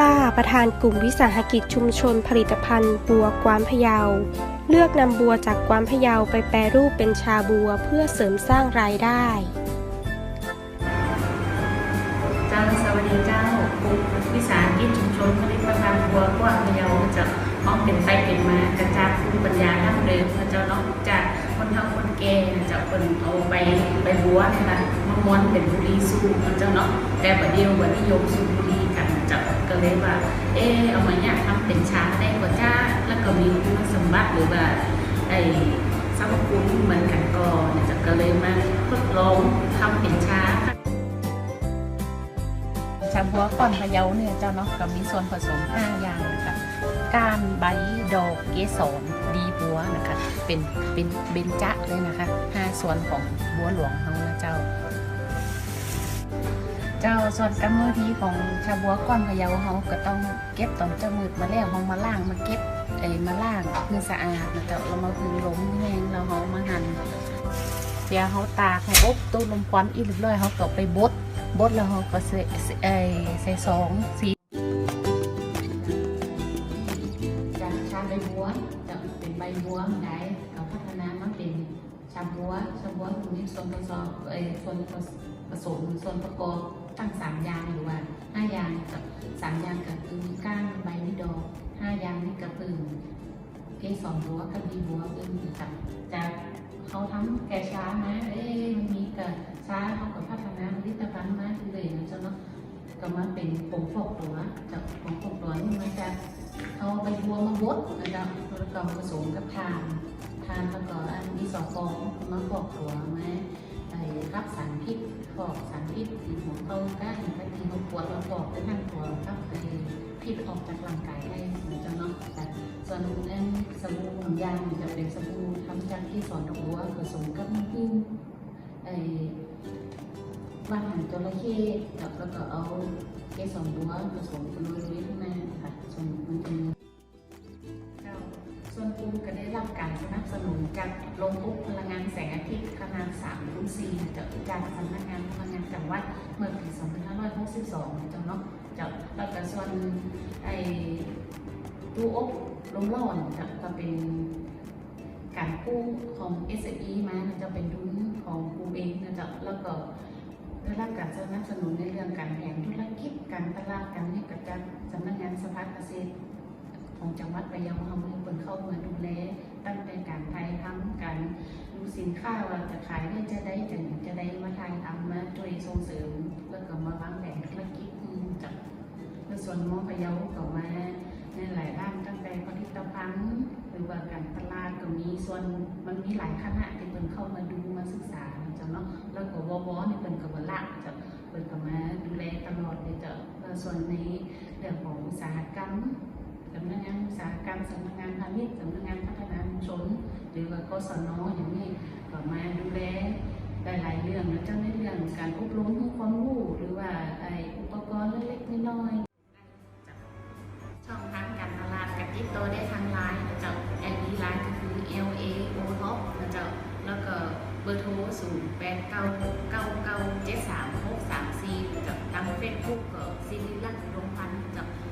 ล่าประธานกลุ่มวิสาหกิจชุมชนผลิตภัณฑ์บัวกวานพะเยา เลือกนำบัวจากกวานพะเยาไปแปรรูปเป็นชาบัวเพื่อเสริมสร้างรายได้จ้าสวัสดีเจ้ากลุ่มวิสาหกิจชุมชนผลิตภัณฑ์บัวกว้างพะเยาจะมองเป็นไปเป็นมากระจายภูมิปัญญาดั้งเดิมนะเจ้าเนาะจากคนเฒ่าคนแก่นะจ้าคนเอาไปไปบัวนะคะมาม้วนเป็นบุรีสูบนะเจ้าเนาะแต่บัดเดียวบัดนิยมสูบบุรี จ้าก็เลยว่า เออเอามาเนี่ยทำเป็นชาได้กว่าจ้าแล้วก็มีคุณสมบัติหรือว่าไอ้สรรพคุณเหมือนกันก่อนนะเจ้าก็เลยมาทดลองทำเป็นชาชาบัวก้อนพะเยาเนี่ยเจ้าเนาะก็มีส่วนผสม5อย่างนะคะก้านใบดอกเกสรดีบัวนะคะ เป็นเป็นเบญจะเลยนะคะ5ส่วนของบัวหลวงเขานะเจ้า เจ้าส่วนกรรมวิธีของชาบัวก้อนพะเยาเขาก็ต้องเก็บตอนเจ้ามืดมาแล้วเขามาล่างมาเก็บไอ้มาล่างเพื่อสะอาดนะเจ้าเรามาพึ่งล้มแห้งแล้วเขามาหั่นเดี๋ยวเขาตากเขาอบตู้ลมควันอีกเรียบร้อยเขาก็ไปบดบดแล้วเราก็ใส่ใส่เอใส่สองสีจากชาใบบัวจะเป็นใบบัวมันเราพัฒนามาเป็นชาบัวชาบัวมีส่วนผสมเอ่อส่วนผสมส่วนประกอบ ตั้งสามยางหรือว่าห้ายางกับสามยางก็คือก้านใบนิดอกห้ายางนี่ก็คือเกสรบัวกับดีบัวคือจากจากเขาทำแก่ช้านะเอ้มันมีกับช้าเขาก็พัฒนาลิตภัณฑ์มาเรื่อยนะเจ้าเนาะก็มาเป็นผงฟอกตัวจากผงฟอกตัวนี่มาจากเอาใบบัวมาบดนะจ้าแล้วก็ผสมกับทานทานแล้วก็อันที่สองฟองมาฟอกตัวไหม ไอ้รับสารพิษฟอกสารพิษที่ของเขาก้านบางทีเขาปวดเราฟอกไปทั้งตัวครับไอ้พิษออกจากร่างกายได้นะเจ้าเนาะแต่ส่วนนั้นสบู่ของยางจะเป็นสบู่ทำจากที่สอนดอกบัวผสมกับน้ำผึ้งไอ้บ้านหันจระเข้กับแล้วก็เอาเกสรบัวผสมกันเลยข้างในค่ะส่วนมันจะมีเจ้าส่วน การสนับสนุนจากโรงปุ๊บพลังงานแสงอาทิตย์ขนาด3คูณ4จากจากสำนักงานพลังงานจังหวัดเมื่อปี 2562นะจ้าเนาะเจ้าแล้วก็ส่วนไอ้ตู้อบลมร้อนจะก็เป็นการกู้ของ s อ e มาจะเป็นดุลของครูเองนะจ๊ะแล้วก็ได้รับการสนับสนุนในเรื่องการแผนธุรกิจการตลาดการนี่กับจากสำนักงานสภาเกษตรของจังหวัดระยองเรามีคนเข้ามาดูแล ตั้งแต่การไทยทำการดูสินค้าว่าจะขายได้จะได้จะจะได้มาไทยทำมาช่วยส่งเสริมแล้วก็มาวางแผนธุรกิจจากในส่วนมอพะเยาก็มาในหลายด้านตั้งแต่ผลิตภัณฑ์หรือว่าการตลาดก็มีส่วนมันมีหลายคณะที่เพิ่นเข้ามาดูมาศึกษาจ้ะเนาะแล้วก็วอวนี่เพิ่นก็บ่ละจะเพิ่นก็มาดูแลตลอดเลยจ้ะแล้วส่วนในเรื่องของอุตสาหกรรม สำนักงานอุตสาหกรรมสำนักงานพาณิชย์สำนักงานพัฒนาชุมชน หรือว่ากศนอย่างนี้ก็มาดูแลหลายๆเรื่องนะเจ้าในเรื่องการอบรมให้ความรู้หรือว่าไออุปกรณ์เล็กๆน้อยๆช่องทางการตลาดกับติดต่อได้ทางไลน์นะเจ้าแอดไลน์ก็คือ L A O H O P นะเจ้าแล้วก็เบอร์โทร0 8 9 9 9 7 3 6 3 4นะเจ้าทางเฟซบุ๊กก็ซิลิลักษ์โรงพันธ์นะเจ้าทางเพจก็